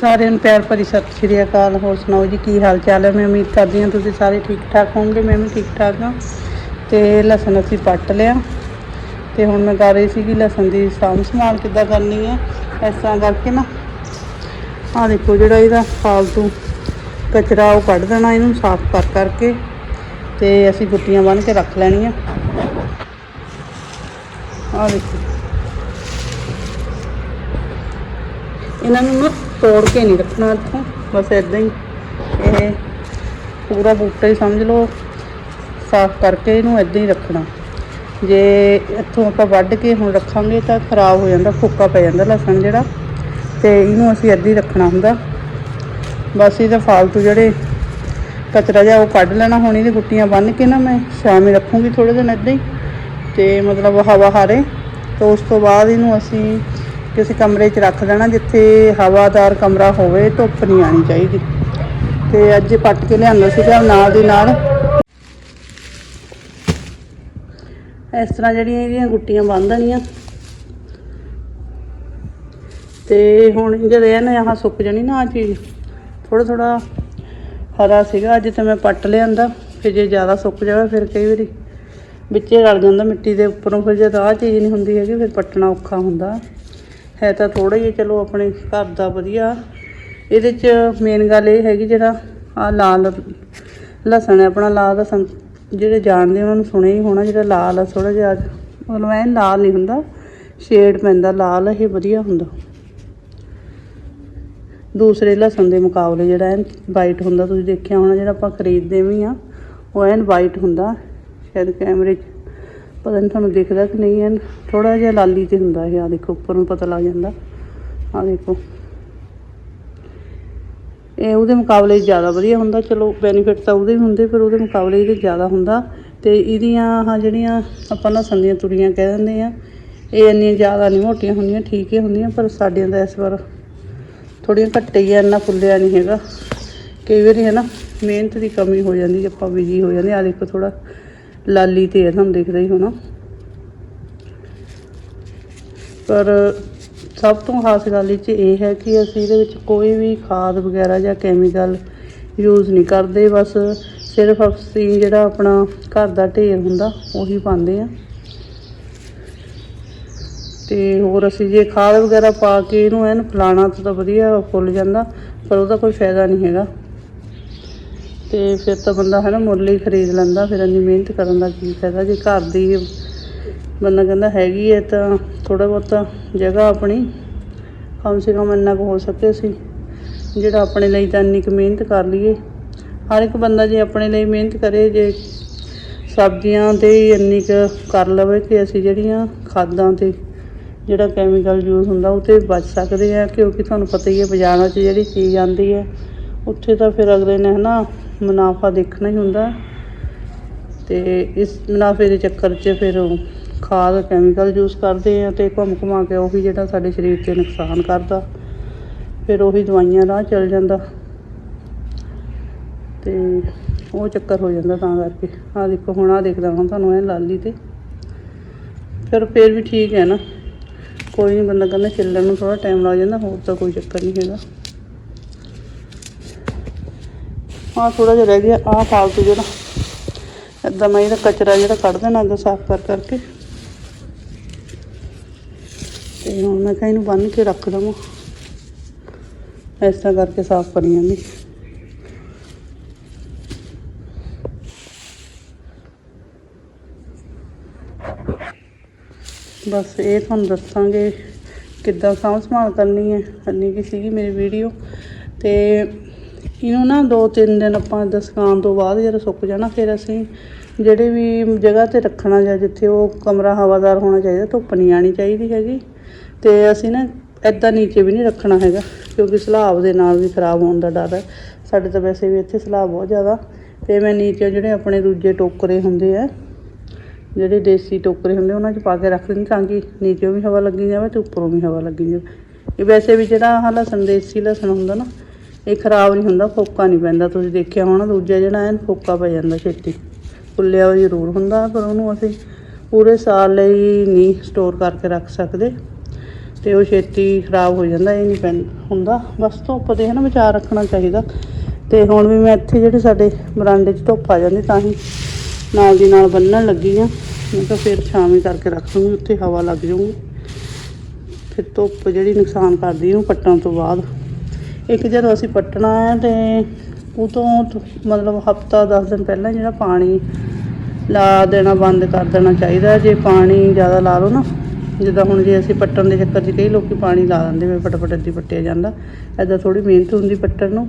ਸਾਰਿਆਂ ਨੂੰ ਪਿਆਰ ਭਰੀ ਸਤਿ ਸ਼੍ਰੀ ਅਕਾਲ। ਹੋਰ ਸੁਣਾਓ ਜੀ, ਕੀ ਹਾਲ ਚਾਲ ਹੈ? ਮੈਂ ਉਮੀਦ ਕਰਦੀ ਹਾਂ ਤੁਸੀਂ ਸਾਰੇ ਠੀਕ ਠਾਕ ਹੋਵੋਗੇ, ਮੈਂ ਵੀ ਠੀਕ ਠਾਕ ਹਾਂ। ਤੇ ਲਸਣ ਅਸੀਂ ਪੱਟ ਲਿਆ। ਤੇ ਹੁਣ ਮੈਂ ਕਰ ਰਹੀ ਸੀ ਕਿ ਲਸਣ ਦੀ ਸਾਂਭ ਸੰਭਾਲ, ਕਿੱਦਾਂ ਕਰਨੀ ਹੈ, ਇਸ ਤਰ੍ਹਾਂ ਕਰਕੇ ਨਾ। ਆਹ ਦੇਖੋ ਜਿਹੜਾ ਇਹਦਾ ਫਾਲਤੂ ਕਚਰਾ, ਉਹ ਕੱਢ ਦੇਣਾ ਇਹਨੂੰ ਸਾਫ਼ ਕਰ ਕਰਕੇ। ਤੇ ਅਸੀਂ ਗੁੱਟੀਆਂ ਬੰਨ੍ਹ ਕੇ ਰੱਖ ਲੈਣੀਆਂ। ਆਹ ਦੇਖੋ। ਇਹਨਾਂ ਨੂੰ ਨਾ ਤੋੜ ਕੇ ਨਹੀਂ ਰੱਖਣਾ ਇੱਥੋਂ। ਬਸ ਇਦਾਂ ਹੀ। ਇਹ ਪੂਰਾ ਬੂਟਾ ਹੀ ਸਮਝ ਲਓ। ਸਾਫ਼ ਕਰਕੇ ਇਹਨੂੰ ਇਦਾਂ ਹੀ ਰੱਖਣਾ। ਜੇ ਇੱਥੋਂ ਆਪਾਂ ਵੱਢ ਕੇ ਹੁਣ ਰੱਖਾਂਗੇ ਤਾਂ ਖਰਾਬ ਹੋ ਜਾਂਦਾ, ਫੁੱਕਾ ਪੈ ਜਾਂਦਾ ਲਸਣ ਜਿਹੜਾ। ਤੇ ਇਹਨੂੰ ਅਸੀਂ ਇਦਾਂ ਹੀ ਰੱਖਣਾ ਹੁੰਦਾ। ਬਸ ਇਹਦਾ ਫਾਲਤੂ ਜਿਹੜੇ ਕਚਰਾ ਜਿਹਾ ਉਹ ਕੱਢ ਲੈਣਾ। ਹੁਣ ਇਹਦੀ ਗੁੱਟੀਆਂ ਬੰਨ੍ਹ ਕੇ ਨਾ ਮੈਂ ਸ਼ਾਮੇ ਰੱਖੂੰਗੀ ਥੋੜੇ ਦਿਨ ਇਦਾਂ ਹੀ। ਤੇ ਮਤਲਬ ਹਵਾ ਹਾਰੇ। ਤੇ ਉਸ ਤੋਂ ਬਾਅਦ ਇਹਨੂੰ ਅਸੀਂ ਕਿਸੇ ਕਮਰੇ 'ਚ ਰੱਖ ਦੇਣਾ ਜਿੱਥੇ ਹਵਾਦਾਰ ਕਮਰਾ ਹੋਵੇ, ਧੁੱਪ ਨਹੀਂ ਆਣੀ ਚਾਹੀਦੀ। ਤੇ ਅੱਜ ਪੱਟ ਕੇ ਲਿਆਂਦਾ ਸੀਗਾ ਨਾਲ ਦੀ ਨਾਲ ਇਸ ਤਰ੍ਹਾਂ ਜਿਹੜੀਆਂ ਇਹਦੀਆਂ ਗੁੱਟੀਆਂ ਬੰਨ ਦੇਣੀਆਂ ਤੇ ਹੁਣ ਜਦ ਇਹ ਨਾ ਆਹ ਸੁੱਕ ਜਾਣੀ ਨਾ ਆ ਚੀਜ਼ ਥੋੜਾ ਥੋੜਾ ਹਰਾ ਸੀਗਾ, ਅੱਜ ਤੇ ਮੈਂ ਪੱਟ ਲਿਆਂਦਾ। ਫਿਰ ਜੇ ਜ਼ਿਆਦਾ ਸੁੱਕ ਜਾਵੇ ਫਿਰ ਕਈ ਵਾਰੀ ਵਿੱਚੇ ਰਲ ਜਾਂਦਾ ਮਿੱਟੀ ਦੇ ਉੱਪਰੋਂ, ਫਿਰ ਜਦ ਆਹ ਚੀਜ਼ ਨਹੀਂ ਹੁੰਦੀ ਹੈਗੀ, ਫਿਰ ਪੱਟਣਾ ਔਖਾ ਹੁੰਦਾ। ਹੈ ਤਾਂ ਥੋੜਾ ਹੀ ਚਲੋ ਆਪਣੇ ਘਰ ਦਾ ਵਧੀਆ। ਇਹਦੇ 'ਚ ਮੇਨ ਗੱਲ ਇਹ ਹੈਗੀ ਜਿਹੜਾ ਆ ਲਾਲ, ਲਸਣ ਹੈ ਆਪਣਾ, ਲਾਲ ਲਸਣ ਜਿਹੜੇ ਜਾਣਦੇ ਉਹਨਾਂ ਨੂੰ ਸੁਣਿਆ ਹੀ ਹੋਣਾ ਜਿਹੜਾ ਲਾਲ ਆ ਥੋੜਾ ਜਿਹਾ ਮਤਲਬ ਐਨ ਲਾਲ ਨਹੀਂ ਹੁੰਦਾ ਸ਼ੇਡ ਪੈਂਦਾ, ਲਾਲ ਇਹ ਵਧੀਆ ਹੁੰਦਾ। ਦੂਸਰੇ ਲਸਣ ਦੇ ਮੁਕਾਬਲੇ ਜਿਹੜਾ ਐਨ ਵਾਈਟ ਹੁੰਦਾ, ਤੁਸੀਂ ਦੇਖਿਆ ਹੋਣਾ ਜਿਹੜਾ ਆਪਾਂ ਖਰੀਦਦੇ ਵੀ ਆ, ਉਹ ਐਨ ਵਾਈਟ ਹੁੰਦਾ, ਸ਼ਾਇਦ ਕੈਮਰੇ 'ਚ ਪਤਾ ਨਹੀਂ ਤੁਹਾਨੂੰ ਦਿਖਦਾ ਕਿ ਨਹੀਂ, ਐਨ ਥੋੜਾ ਜਿਹਾ ਲਾਲੀ ਤੇ ਹੁੰਦਾ ਇਹ। ਆ ਦੇਖੋ, ਉੱਪਰ ਨੂੰ ਪਤਾ ਲੱਗ ਜਾਂਦਾ। ਆ ਦੇਖੋ। ਇਹ ਉਹਦੇ ਮੁਕਾਬਲੇ ਜ਼ਿਆਦਾ ਵਧੀਆ ਹੁੰਦਾ। ਚਲੋ ਬੈਨੀਫਿਟ ਤਾਂ ਉਹਦੇ ਹੁੰਦੇ, ਪਰ ਉਹਦੇ ਮੁਕਾਬਲੇ ਇਹਦੇ ਜ਼ਿਆਦਾ ਹੁੰਦਾ। ਤੇ ਇਹਦੀਆਂ, ਆਹ ਜਿਹੜੀਆਂ ਆਪਾਂ ਲਸਣ ਦੀਆਂ ਤੁਰੀਆਂ ਕਹਿ ਦਿੰਦੇ ਆ, ਇਹ ਇੰਨੀਆਂ ਜ਼ਿਆਦਾ ਨਹੀਂ ਮੋਟੀਆਂ ਹੁੰਦੀਆਂ ਠੀਕ ਹੀ ਹੁੰਦੀਆਂ, ਪਰ ਸਾਡੀਆਂ ਦਾ ਇਸ ਵਾਰ ਥੋੜੀਆਂ ਘੱਟੇ ਹੀ ਆ, ਇੰਨਾ ਫੁੱਲਿਆ ਨਹੀਂ ਹੈਗਾ। ਕਈ ਵਾਰੀ ਹੈ ਨਾ, ਮਿਹਨਤ ਦੀ ਕਮੀ ਹੋ ਜਾਂਦੀ, ਆਪਾਂ ਬਿਜ਼ੀ ਹੋ ਜਾਂਦੇ ਆ। ਦੇਖੋ ਥੋੜਾ ਲਾਲੀ ਤੇ ਹੈ ਤੁਹਾਨੂੰ ਦਿਖਦਾ ਹੀ ਹੋਣਾ। ਪਰ ਸਭ ਤੋਂ ਖਾਸ ਗੱਲ ਇਹ 'ਚ ਇਹ ਹੈ ਕਿ ਅਸੀਂ ਇਹਦੇ ਵਿੱਚ ਕੋਈ ਵੀ ਖਾਦ ਵਗੈਰਾ ਜਾਂ ਕੈਮੀਕਲ ਯੂਜ਼ ਨਹੀਂ ਕਰਦੇ, ਬਸ ਸਿਰਫ ਅਸੀਂ ਜਿਹੜਾ ਆਪਣਾ ਘਰ ਦਾ ਢੇਰ ਹੁੰਦਾ, ਉਹੀ ਪਾਉਂਦੇ ਆ ਤੇ ਹੋਰ ਅਸੀਂ ਜੇ ਖਾਦ ਵਗੈਰਾ ਪਾ ਕੇ ਇਹਨੂੰ ਐਨ ਫਲਾਣਾ ਤਾਂ ਵਧੀਆ ਫੁੱਲ ਜਾਂਦਾ, ਪਰ ਉਹਦਾ ਕੋਈ ਫਾਇਦਾ ਨਹੀਂ ਹੈਗਾ। ਤੇ ਫਿਰ ਤਾਂ ਬੰਦਾ ਹੈ ਨਾ ਮੁੱਲ ਹੀ ਖਰੀਦ ਲੈਂਦਾ, ਫਿਰ ਇੰਨੀ ਮਿਹਨਤ ਕਰਨ ਦਾ ਕੀ ਫਾਇਦਾ? ਜੇ ਘਰ ਦੀ ਬੰਦਾ ਕਹਿੰਦਾ ਹੈਗੀ ਹੈ ਤਾਂ ਥੋੜਾ ਬਹੁਤਾ ਜਗ੍ਹਾ ਆਪਣੀ, ਕਮ ਸੇ ਕਮ ਇੰਨਾ ਕੁ ਹੋ ਸਕੇ ਅਸੀਂ, ਜਿਹੜਾ ਆਪਣੇ ਲਈ ਤਾਂ ਇੰਨੀ ਕੁ ਮਿਹਨਤ ਕਰ ਲਈਏ। ਹਰ ਇੱਕ ਬੰਦਾ ਜੇ ਆਪਣੇ ਲਈ ਮਿਹਨਤ ਕਰੇ, ਜੇ ਸਬਜ਼ੀਆਂ ਤੇ ਇੰਨੀ ਕੁ ਕਰ ਲਵੇ ਕਿ ਅਸੀਂ ਜਿਹੜੀਆਂ ਖਾਦਾਂ ਤੇ ਜਿਹੜਾ ਕੈਮੀਕਲ ਯੂਜ਼ ਹੁੰਦਾ ਉਹ ਤੇ ਬਚ ਸਕਦੇ ਆ, ਕਿਉਂਕਿ ਤੁਹਾਨੂੰ ਪਤਾ ਹੀ ਹੈ ਬਾਜ਼ਾਰਾਂ 'ਚ ਜਿਹੜੀ ਚੀਜ਼ ਆਉਂਦੀ ਹੈ, ਉੱਥੇ ਤਾਂ ਫਿਰ ਅਗਲੇ ਨੇ ਹਨਾ ਮੁਨਾਫਾ ਦੇਖਣਾ ਹੀ ਹੁੰਦਾ। ਤੇ ਇਸ ਮੁਨਾਫੇ ਦੇ ਚੱਕਰ 'ਚ ਫਿਰ ਖਾਦ ਕੈਮੀਕਲ ਯੂਜ਼ ਕਰਦੇ ਆ ਤੇ ਘੁੰਮ ਘੁਮਾ ਕੇ ਉਹੀ ਜਿਹੜਾ ਸਾਡੇ ਸਰੀਰ 'ਤੇ ਨੁਕਸਾਨ ਕਰਦਾ। ਫਿਰ ਉਹੀ ਦਵਾਈਆਂ ਰਾਹ ਚੱਲ ਜਾਂਦਾ। ਤੇ ਉਹ ਚੱਕਰ ਹੋ ਜਾਂਦਾ ਤਾਂ ਕਰਕੇ। ਆ ਦੇਖੋ, ਹੁਣ ਆ ਦੇਖਦਾ ਹਾਂ ਤੁਹਾਨੂੰ ਇਹ ਲਾਲੀ ਤੇ। ਫਿਰ ਫਿਰ ਵੀ ਠੀਕ ਹੈ ਨਾ। ਕੋਈ ਨਹੀਂ ਬੰਦਾ ਕਹਿੰਦਾ ਛਿੱਲਣ ਨੂੰ ਥੋੜਾ ਟਾਈਮ ਲੱਗ ਜਾਂਦਾ, ਹੋਰ ਤਾਂ ਕੋਈ ਚੱਕਰ ਨਹੀਂ ਹੈਗਾ। ਆ ਥੋੜਾ ਜਿਹਾ ਰਹਿ ਗਿਆ ਆ ਫਾਲਤੂ ਜਿਹੜਾ ਏਦਾਂ ਮੈਂ ਇਹਦਾ ਕਚਰਾ ਜਿਹੜਾ ਕੱਢ ਦੇਣਾ ਅੱਗੇ ਸਾਫ਼ ਕਰ ਕਰਕੇ। ਤੇ ਹੁਣ ਮੈਂ ਕਿਹਾ ਇਹਨੂੰ ਬੰਨ੍ਹ ਕੇ ਰੱਖ ਦਵਾਂ। ਇਸ ਤਰ੍ਹਾਂ ਕਰਕੇ ਸਾਫ਼ ਕਰੀ ਜਾਂਦੀ। ਬਸ ਇਹ ਤੁਹਾਨੂੰ ਦੱਸਾਂਗੇ ਕਿੱਦਾਂ ਸਾਂਭ ਸੰਭਾਲ ਕਰਨੀ ਹੈ ਕਰਨੀ ਕੀ ਸੀਗੀ ਮੇਰੀ ਵੀਡੀਓ ਤੇ ਇਹਨੂੰ ਨਾ ਦੋ ਤਿੰਨ ਦਿਨ ਆਪਾਂ ਦਸਕਾਨ ਤੋਂ ਬਾਅਦ ਜਦੋਂ ਸੁੱਕ ਜਾਣਾ, ਫਿਰ ਅਸੀਂ ਜਿਹੜੇ ਵੀ ਜਗ੍ਹਾ ਤੇ ਰੱਖਣਾ ਜਾਂ ਜਿੱਥੇ ਉਹ ਕਮਰਾ ਹਵਾਦਾਰ ਹੋਣਾ ਚਾਹੀਦਾ, ਧੁੱਪ ਨਹੀਂ ਆਣੀ ਚਾਹੀਦੀ ਹੈਗੀ। ਤੇ ਅਸੀਂ ਨਾ ਐਦਾਂ ਨੀਚੇ ਵੀ ਨਹੀਂ ਰੱਖਣਾ ਹੈਗਾ, ਕਿਉਂਕਿ ਸਲਾਬ ਦੇ ਨਾਲ ਵੀ ਖਰਾਬ ਹੋਣ ਦਾ ਡਰ ਹੈ। ਸਾਡੇ ਤਾਂ ਵੈਸੇ ਵੀ ਇੱਥੇ ਸਲਾਬ ਬਹੁਤ ਜ਼ਿਆਦਾ। ਤੇ ਮੈਂ ਨੀਚੇ ਜਿਹੜੇ ਆਪਣੇ ਦੂਜੇ ਟੋਕਰੇ ਹੁੰਦੇ ਆ, ਜਿਹੜੇ ਦੇਸੀ ਟੋਕਰੇ ਹੁੰਦੇ ਉਹਨਾਂ 'ਚ ਪਾ ਕੇ ਰੱਖ ਦਿੰਦੀ ਤਾਂ ਕਿ ਨੀਚੇ ਵੀ ਹਵਾ ਲੱਗੀ ਜਾਵੇ ਤੇ ਉੱਪਰੋਂ ਵੀ ਹਵਾ ਲੱਗੀ ਜਾਵੇ। ਇਹ ਵੈਸੇ ਵੀ ਜਿਹੜਾ ਆਹ ਲਸਣ, ਦੇਸੀ ਲਸਣ ਹੁੰਦਾ ਨਾ ਇਹ ਖਰਾਬ ਨਹੀਂ ਹੁੰਦਾ, ਫੋਕਾ ਨਹੀਂ ਪੈਂਦਾ। ਤੁਸੀਂ ਦੇਖਿਆ ਹੋਣਾ, ਦੂਜਾ ਜਿਹੜਾ ਐਨ ਫੋਕਾ ਪੈ ਜਾਂਦਾ ਛੇਤੀ। ਫੁੱਲਿਆ ਹੋਇਆ ਜ਼ਰੂਰ ਹੁੰਦਾ, ਪਰ ਉਹਨੂੰ ਅਸੀਂ ਪੂਰੇ ਸਾਲ ਲਈ ਨਹੀਂ ਸਟੋਰ ਕਰਕੇ ਰੱਖ ਸਕਦੇ। ਤੇ ਉਹ ਛੇਤੀ ਖਰਾਬ ਹੋ ਜਾਂਦਾ, ਇਹ ਨਹੀਂ ਪੈਂਦਾ ਹੁੰਦਾ। ਬਸ ਧੁੱਪ ਦੇ ਹੈ ਨਾ ਵਿਚਾਰ ਰੱਖਣਾ ਚਾਹੀਦਾ। ਤੇ ਹੁਣ ਵੀ ਮੈਂ ਇੱਥੇ ਜਿਹੜੇ ਸਾਡੇ ਬਰਾਂਡੇ 'ਚ ਧੁੱਪ ਆ ਜਾਂਦੀ, ਤਾਂ ਹੀ ਨਾਲ ਦੀ ਨਾਲ ਬੰਨਣ ਲੱਗੀ ਆ ਮੈਂ ਤਾਂ ਫਿਰ ਛਾਵੇਂ ਕਰਕੇ ਰੱਖ ਦੂੰਗੀ ਉੱਥੇ ਹਵਾ ਲੱਗ ਜਾਊਗੀ। ਫਿਰ ਧੁੱਪ ਜਿਹੜੀ ਨੁਕਸਾਨ ਕਰਦੀ, ਉਹਨੂੰ ਕੱਟਣ ਤੋਂ ਬਾਅਦ ਇੱਕ ਜਦੋਂ ਅਸੀਂ ਪੱਟਣਾ ਹੈ ਤੇ ਉਹ ਤੋਂ, ਮਤਲਬ ਹਫਤਾ 10 ਦਿਨ ਪਹਿਲਾਂ ਜਿਹੜਾ ਪਾਣੀ ਲਾ ਦੇਣਾ, ਬੰਦ ਕਰ ਦੇਣਾ ਚਾਹੀਦਾ। ਜੇ ਪਾਣੀ ਜ਼ਿਆਦਾ ਲਾ ਲਓ ਨਾ, ਜਿੱਦਾਂ ਹੁਣ ਜੇ ਅਸੀਂ ਪੱਟਣ ਦੇ ਚੱਕਰ 'ਚ ਕਈ ਲੋਕੀ ਪਾਣੀ ਲਾ ਦਿੰਦੇ ਵੇ ਫਟਾਫਟ ਅੱਧੀ ਪੱਟਿਆ ਜਾਂਦਾ। ਐਦਾਂ ਥੋੜੀ ਮਿਹਨਤ ਹੁੰਦੀ ਪੱਟਣ ਨੂੰ।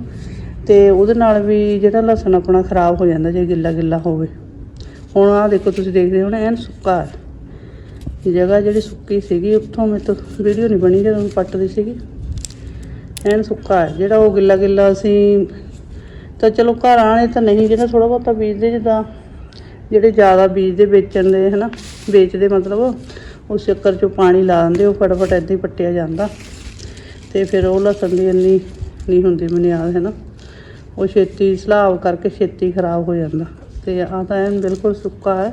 ਤੇ ਉਹਦੇ ਨਾਲ ਵੀ ਜਿਹੜਾ ਲਸਣ ਆਪਣਾ ਖਰਾਬ ਹੋ ਜਾਂਦਾ, ਜੇ ਗਿੱਲਾ ਗਿੱਲਾ ਹੋਵੇ। ਹੁਣ ਆਹ ਦੇਖੋ, ਤੁਸੀਂ ਦੇਖਦੇ ਹੋ ਨਾ ਐਨ ਸੁੱਕਾ ਹੈ। ਜਗ੍ਹਾ ਜਿਹੜੀ ਸੁੱਕੀ ਸੀਗੀ, ਉੱਥੋਂ ਮੇਰੇ ਤੋਂ ਵੀਡੀਓ ਨਹੀਂ ਬਣੀ ਜਦੋਂ ਪੱਟਦੀ ਸੀਗੀ। ਐਨ ਸੁੱਕਾ ਹੈ, ਜਿਹੜਾ ਉਹ ਗਿੱਲਾ ਗਿੱਲਾ ਅਸੀਂ ਤਾਂ ਚਲੋ ਘਰ ਆਣੇ ਤਾਂ ਨਹੀਂ ਜਿਹੜਾ ਥੋੜਾ ਬਹੁਤਾ ਬੀਜਦੇ ਜਿੱਦਾਂ, ਜਿਹੜੇ ਜ਼ਿਆਦਾ ਬੀਜਦੇ, ਵੇਚਣ ਦੇ, ਹਨਾ, ਵੇਚਦੇ ਮਤਲਬ ਉਸ ਚੱਕਰ 'ਚੋਂ ਪਾਣੀ ਲਾ ਦਿੰਦੇ, ਉਹ ਫਟਾਫਟ ਏਦਾਂ ਹੀ ਪੱਟਿਆ ਜਾਂਦਾ। ਤੇ ਫਿਰ ਉਹ ਲਸਣ ਦੀ ਇੰਨੀ ਨਹੀਂ ਹੁੰਦੀ ਮਨਿਆਦ ਹੈ ਨਾ ਉਹ ਛੇਤੀ ਸਲਾਬ ਕਰਕੇ ਛੇਤੀ ਖਰਾਬ ਹੋ ਜਾਂਦਾ। ਤੇ ਆਹ ਤਾਂ ਐਨ ਬਿਲਕੁਲ ਸੁੱਕਾ ਹੈ।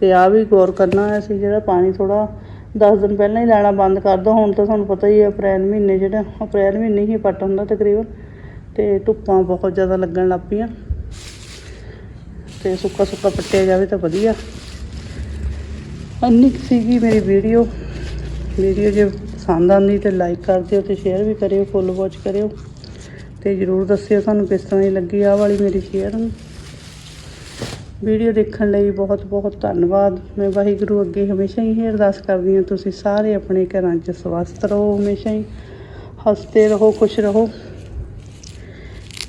ਤੇ ਆ ਵੀ ਗੌਰ ਕਰਨਾ ਹੈ ਅਸੀਂ ਜਿਹੜਾ ਪਾਣੀ ਥੋੜਾ 10 ਦਿਨ ਪਹਿਲਾਂ ਹੀ ਲੈਣਾ ਬੰਦ ਕਰ ਦੋ, ਹੁਣ ਤਾਂ ਤੁਹਾਨੂੰ ਪਤਾ ਹੀ ਹੈ ਅਪ੍ਰੈਲ ਮਹੀਨੇ ਜਿਹੜਾ, ਅਪ੍ਰੈਲ ਮਹੀਨੇ ਹੀ ਪੱਟ ਹੁੰਦਾ ਤਕਰੀਬਨ, ਤੇ ਧੁੱਪਾਂ ਬਹੁਤ ਜ਼ਿਆਦਾ ਲੱਗਣ ਲੱਗ ਪਈਆਂ। ਤੇ ਸੁੱਕਾ ਸੁੱਕਾ ਪੱਟਿਆ ਜਾਵੇ ਤਾਂ ਵਧੀਆ। ਅੰਨੀ ਕੁ ਸੀਗੀ ਮੇਰੀ ਵੀਡੀਓ। ਵੀਡੀਓ ਜੇ ਪਸੰਦ ਆਉਂਦੀ ਤੇ ਲਾਈਕ ਕਰ ਦਿਓ ਤੇ ਸ਼ੇਅਰ ਵੀ ਕਰਿਓ ਫੁੱਲ ਵਾਚ ਕਰਿਓ। ਤੇ ਜਰੂਰ ਦੱਸਿਓ ਤੁਹਾਨੂੰ ਕਿਸ ਤਰ੍ਹਾਂ ਦੀ ਲੱਗੀ ਆ ਵਾਲੀ ਮੇਰੀ ਸ਼ੇਅਰ ਵੀਡੀਓ ਦੇਖਣ ਲਈ ਬਹੁਤ ਬਹੁਤ ਧੰਨਵਾਦ। ਮੈਂ ਵਾਹਿਗੁਰੂ ਅੱਗੇ ਹਮੇਸ਼ਾ ਹੀ ਇਹ ਅਰਦਾਸ ਕਰਦੀ ਹਾਂ, ਤੁਸੀਂ ਸਾਰੇ ਆਪਣੇ ਘਰਾਂ 'ਚ ਸਵਸਥ ਰਹੋ ਹਮੇਸ਼ਾ ਹੀ, ਹੱਸਦੇ ਰਹੋ, ਖੁਸ਼ ਰਹੋ।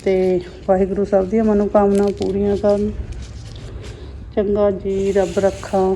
ਤੇ ਵਾਹਿਗੁਰੂ ਸਭ ਦੀਆਂ ਮਨੋਕਾਮਨਾ ਪੂਰੀਆਂ ਕਰਨ। ਚੰਗਾ ਜੀ, ਰੱਬ ਰੱਖਾ।